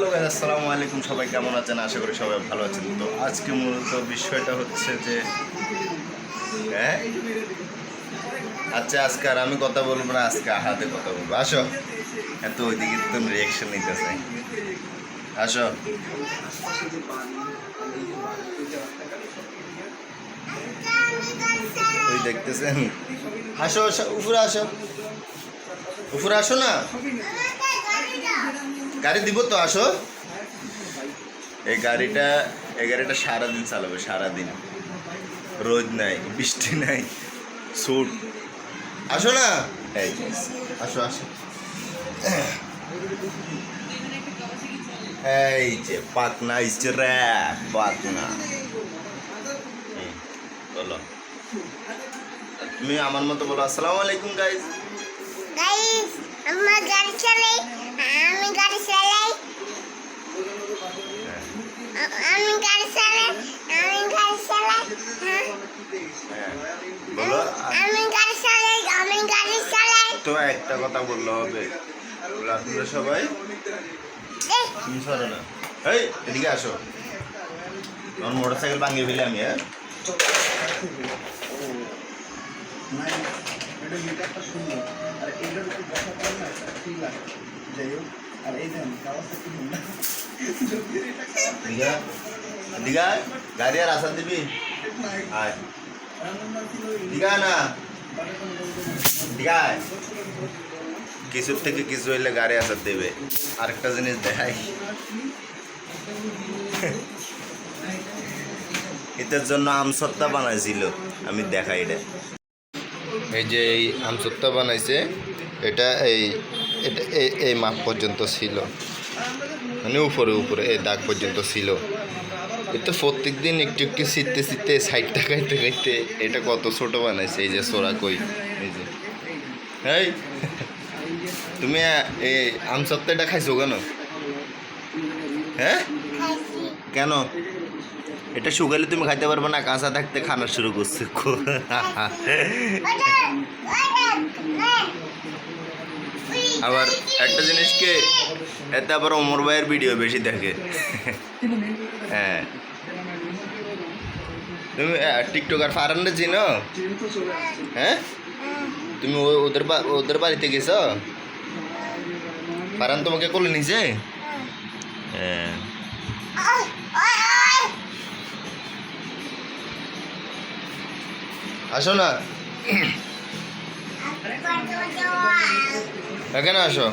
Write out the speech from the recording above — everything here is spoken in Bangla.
আসসালামু আলাইকুম। সবাই কেমন আছেন? আশা করি সবাই ভালো আছেন। তো আজকে মূলত বিষয়টা হচ্ছে যে হ্যাঁ? আচ্ছা আজকে আর আমি কথা বলব না, আজকে আহাতে কথা বলব। আসো। এত ওইদিকে তো রিয়াকশন নিতে চাই আসো। ওই দেখতেছেন? আসো আসো, উপরে আসো। উপরে আসো না? গাড়ি দিব তো, আসো। এই গাড়িটা এই গাড়িটা সারাদিন চালাবে, সারাদিন। রোদ নাই, বৃষ্টি নাই, সুট। আসো না? এই, আসো আসো। এই যে পাকনা ইচ্ছে রে বলো। তুমি আমার মতো বলো, আসসালামু আলাইকুম গাইজ আমার গাড়ি চালাই। আমি গাড়ি চালাই। আমি গাড়ি চালাই আমি গাড়ি চালাই হ্যাঁ? বলো। আমি গাড়ি চালাই আমি গাড়ি চালাই। তো একটা কথা বললে হবে। আপনারা সবাই। তুমি সরো না। এই এদিকে আসো। আমার মোটর সাইকেল ভাঙিয়ে ফেলে আমি হ্যাঁ? এটা সুন্দর। আর এটার উপর যাই হোক। আর এই দেন কাগজটা কি দিঘা? দিঘা? গাড়ি আর আসার দিবি? আয়। দিঘা না? দিঘা কিছুর থেকে কিছু হইলে গাড়ি আসার দেবে। আরেকটা জিনিস দেখাই। এটার জন্য আমসত্তা বানাইছিল। আমি দেখাই এটা। এই যে এই আমসত্তা বানাইছে এটা এই এটা এই- মাপ পর্যন্ত ছিল। মানে উপরে উপরে এই দাগ পর্যন্ত ছিল। এটা প্রত্যেক দিন একটু একটু শীতে শীতে সাইডটা খাইতে খাইতে এটা কত ছোট বানাইছে, এই যে সোরা কই, এই যে। এই, তুমি এই আম সপ্তাহটা খাইছো কেন? হ্যাঁ? কেন? এটা শুকালে তুমি খাইতে পারবে না, কাঁচা থাকতে খানা শুরু করছে ওইটা, ওইটা, নে। ওই আবার একটা জিনিসকে এতে আবার অমর ভাইয়ের ভিডিও বেশি দেখে। হ্যাঁ। তুমি টিকটকার ফারানটা চিনো? হ্যাঁ? তুমি ওদের ওদের বাড়িতে গেছো? ফারান তোমাকে কোলে নিছে? হ্যাঁ। আসো না। এখানে আসো।